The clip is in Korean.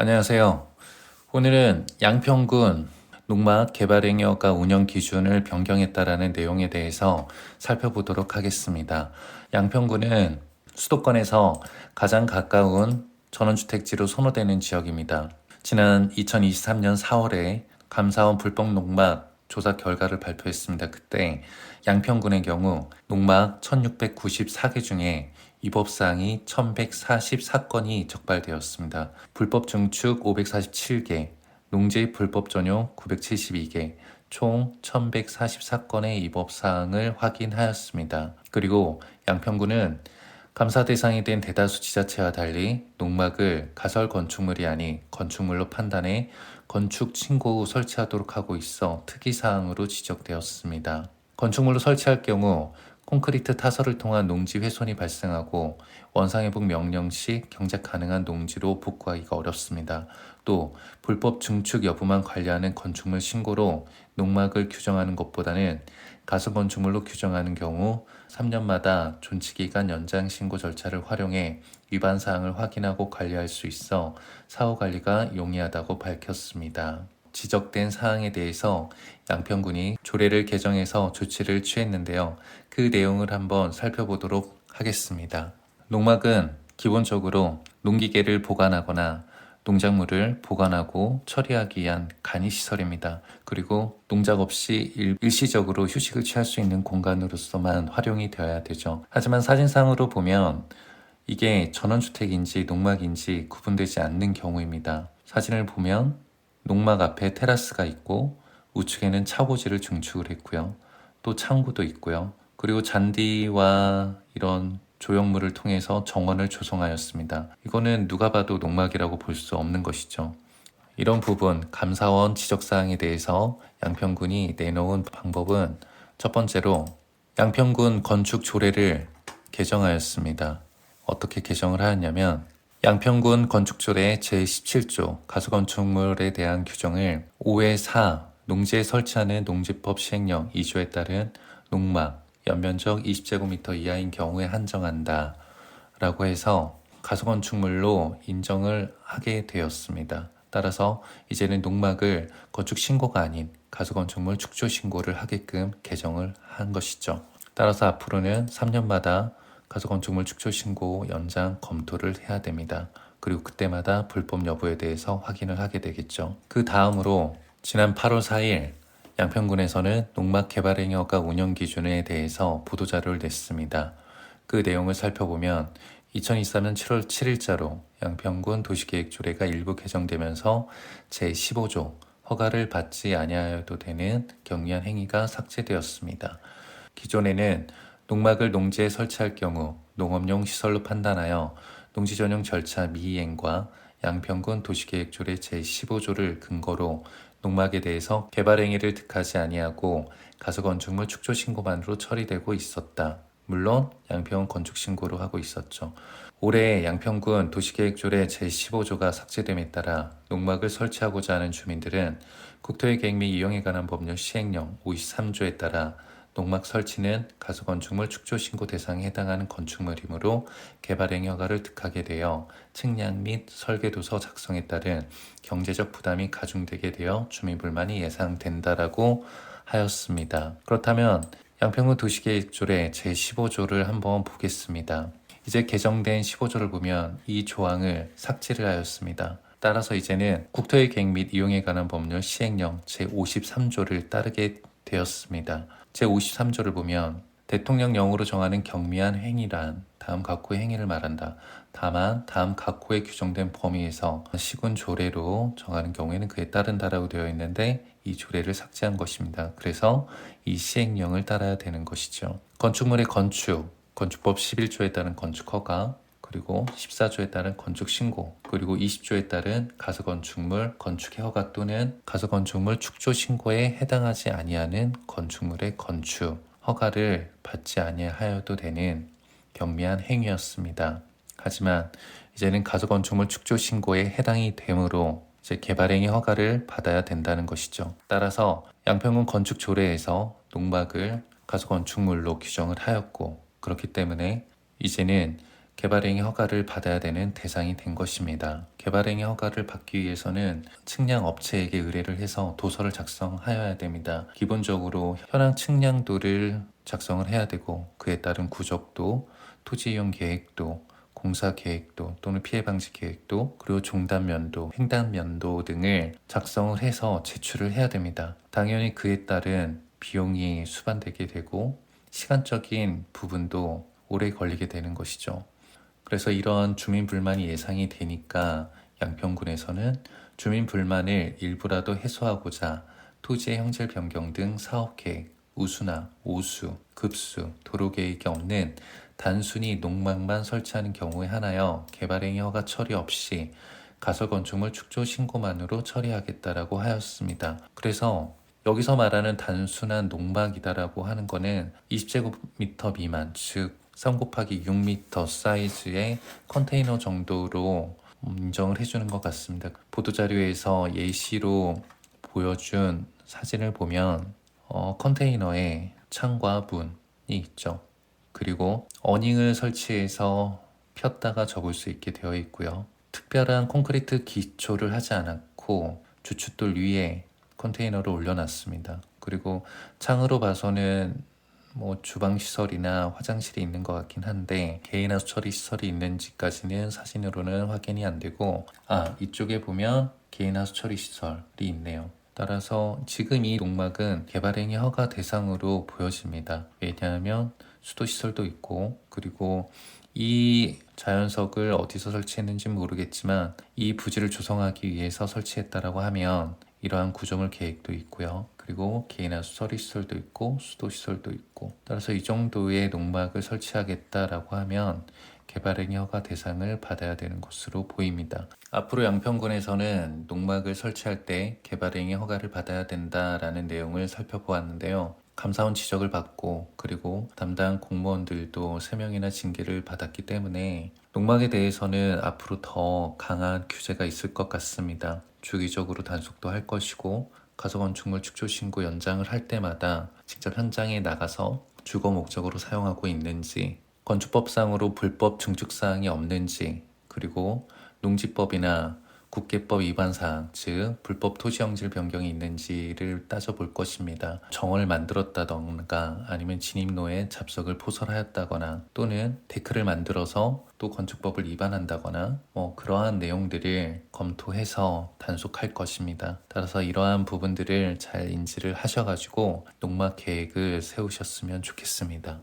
안녕하세요. 오늘은 양평군 농막 개발행위허가 운영 기준을 변경했다라는 내용에 대해서 살펴보도록 하겠습니다. 양평군은 수도권에서 가장 가까운 전원주택지로 선호되는 지역입니다. 지난 2023년 4월에 감사원 불법 농막 조사 결과를 발표했습니다. 그때 양평군의 경우 농막 1694개 중에 위법사항이 1144건이 적발되었습니다. 불법 증축 547개, 농지 불법 전용 972개, 총 1144건의 위법사항을 확인하였습니다. 그리고 양평군은 감사 대상이 된 대다수 지자체와 달리 농막을 가설 건축물이 아닌 건축물로 판단해 건축 신고 후 설치하도록 하고 있어 특이 사항으로 지적되었습니다. 건축물로 설치할 경우 콘크리트 타설을 통한 농지 훼손이 발생하고 원상회복 명령 시 경작 가능한 농지로 복구하기가 어렵습니다. 또 불법 증축 여부만 관리하는 건축물 신고로 농막을 규정하는 것보다는 가수 건축물로 규정하는 경우 3년마다 존치기간 연장 신고 절차를 활용해 위반 사항을 확인하고 관리할 수 있어 사후 관리가 용이하다고 밝혔습니다. 지적된 사항에 대해서 양평군이 조례를 개정해서 조치를 취했는데요. 그 내용을 한번 살펴보도록 하겠습니다. 농막은 기본적으로 농기계를 보관하거나 농작물을 보관하고 처리하기 위한 간이시설입니다. 그리고 농작 없이 일, 일시적으로 휴식을 취할 수 있는 공간으로서만 활용이 되어야 되죠. 하지만 사진상으로 보면 이게 전원주택인지 농막인지 구분되지 않는 경우입니다. 사진을 보면 농막 앞에 테라스가 있고 우측에는 차고지를 증축을 했고요. 또 창구도 있고요. 그리고 잔디와 이런 조형물을 통해서 정원을 조성하였습니다. 이거는 누가 봐도 농막이라고 볼 수 없는 것이죠. 이런 부분 감사원 지적사항에 대해서 양평군이 내놓은 방법은 첫 번째로 양평군 건축 조례를 개정하였습니다. 어떻게 개정을 하였냐면 양평군 건축조례 제17조 가수건축물에 대한 규정을 5회 4 농지에 설치하는 농지법 시행령 2조에 따른 농막 연면적 20제곱미터 이하인 경우에 한정한다 라고 해서 가수건축물로 인정을 하게 되었습니다. 따라서 이제는 농막을 건축 신고가 아닌 가수건축물 축조 신고를 하게끔 개정을 한 것이죠. 따라서 앞으로는 3년마다 가수건축물 축조 신고 연장 검토를 해야 됩니다. 그리고 그때마다 불법 여부에 대해서 확인을 하게 되겠죠. 그 다음으로 지난 8월 4일 양평군에서는 농막 개발행위허가 운영 기준에 대해서 보도자료를 냈습니다. 그 내용을 살펴보면 2023년 7월 7일자로 양평군 도시계획조례가 일부 개정되면서 제15조 허가를 받지 아니하여도 되는 경미한 행위가 삭제되었습니다. 기존에는 농막을 농지에 설치할 경우 농업용 시설로 판단하여 농지 전용 절차 미이행과 양평군 도시계획조례 제15조를 근거로 농막에 대해서 개발 행위를 득하지 아니하고 가수건축물 축조 신고만으로 처리되고 있었다. 물론 양평 건축 신고로 하고 있었죠. 올해 양평군 도시계획조례 제15조가 삭제됨에 따라 농막을 설치하고자 하는 주민들은 국토의 계획 및 이용에 관한 법률 시행령 53조에 따라 농막 설치는 가수건축물 축조 신고 대상에 해당하는 건축물이므로 개발행위 허가를 득하게 되어 측량 및 설계도서 작성에 따른 경제적 부담이 가중되게 되어 주민 불만이 예상된다라고 하였습니다. 그렇다면 양평군 도시계획조례 제15조를 한번 보겠습니다. 이제 개정된 15조를 보면 이 조항을 삭제를 하였습니다. 따라서 이제는 국토의 계획 및 이용에 관한 법률 시행령 제53조를 따르게 되었습니다. 제53조를 보면 대통령령으로 정하는 경미한 행위란 다음 각호의 행위를 말한다. 다만 다음 각호에 규정된 범위에서 시군 조례로 정하는 경우에는 그에 따른다라고 되어 있는데 이 조례를 삭제한 것입니다. 그래서 이 시행령을 따라야 되는 것이죠. 건축물의 건축, 건축법 11조에 따른 건축 허가, 그리고 14조에 따른 건축 신고, 그리고 20조에 따른 가수건축물 건축의 허가 또는 가수건축물 축조 신고에 해당하지 아니하는 건축물의 건축 허가를 받지 아니하여도 되는 경미한 행위였습니다. 하지만 이제는 가수건축물 축조 신고에 해당이 되므로 이제 개발행위 허가를 받아야 된다는 것이죠. 따라서 양평군 건축 조례에서 농막을 가수건축물로 규정을 하였고 그렇기 때문에 이제는 개발행위 허가를 받아야 되는 대상이 된 것입니다. 개발행위 허가를 받기 위해서는 측량 업체에게 의뢰를 해서 도서를 작성하여야 됩니다. 기본적으로 현황 측량도를 작성을 해야 되고 그에 따른 구적도, 토지 이용 계획도, 공사 계획도 또는 피해 방지 계획도 그리고 종단 면도, 횡단 면도 등을 작성을 해서 제출을 해야 됩니다. 당연히 그에 따른 비용이 수반되게 되고 시간적인 부분도 오래 걸리게 되는 것이죠. 그래서 이런 주민 불만이 예상이 되니까 양평군에서는 주민 불만을 일부라도 해소하고자 토지의 형질 변경 등 사업 계획, 우수나 오수, 급수, 도로 계획이 없는 단순히 농막만 설치하는 경우에 하나여 개발행위 허가 처리 없이 가설 건축물 축조 신고만으로 처리하겠다라고 하였습니다. 그래서 여기서 말하는 단순한 농막이다라고 하는 거는 20제곱미터 미만, 즉 3 곱하기 6m 사이즈의 컨테이너 정도로 음, 인정을 해주는 것 같습니다. 보도자료에서 예시로 보여준 사진을 보면 어, 컨테이너에 창과 문이 있죠. 그리고 어닝을 설치해서 폈다가 접을 수 있게 되어 있고요. 특별한 콘크리트 기초를 하지 않았고 주춧돌 위에 컨테이너를 올려놨습니다. 그리고 창으로 봐서는 뭐 주방 시설이나 화장실이 있는 것 같긴 한데 개인 하수 처리 시설이 있는지까지는 사진으로는 확인이 안 되고 아 이쪽에 보면 개인 하수 처리 시설이 있네요. 따라서 지금 이 농막은 개발행위 허가 대상으로 보여집니다. 왜냐하면 수도 시설도 있고 그리고 이 자연석을 어디서 설치했는지 모르겠지만 이 부지를 조성하기 위해서 설치했다라고 하면 이러한 구조물 계획도 있고요. 그리고 개인하수 처리시설도 있고 수도 시설도 있고 따라서 이 정도의 농막을 설치하겠다라고 하면 개발행위 허가 대상을 받아야 되는 것으로 보입니다. 앞으로 양평군에서는 농막을 설치할 때 개발행위 허가를 받아야 된다라는 내용을 살펴보았는데요. 감사원 지적을 받고 그리고 담당 공무원들도 3명이나 징계를 받았기 때문에 농막에 대해서는 앞으로 더 강한 규제가 있을 것 같습니다. 주기적으로 단속도 할 것이고 가서건축물 축조 신고 연장을 할 때마다 직접 현장에 나가서 주거 목적으로 사용하고 있는지 건축법상으로 불법 증축 사항이 없는지 그리고 농지법이나 국계법 위반 사항, 즉 불법 토지 형질 변경이 있는지를 따져볼 것입니다. 정원을 만들었다던가 아니면 진입로에 잡석을 포설하였다거나 또는 데크를 만들어서 또 건축법을 위반한다거나 뭐 그러한 내용들을 검토해서 단속할 것입니다. 따라서 이러한 부분들을 잘 인지를 하셔가지고 농막 계획을 세우셨으면 좋겠습니다.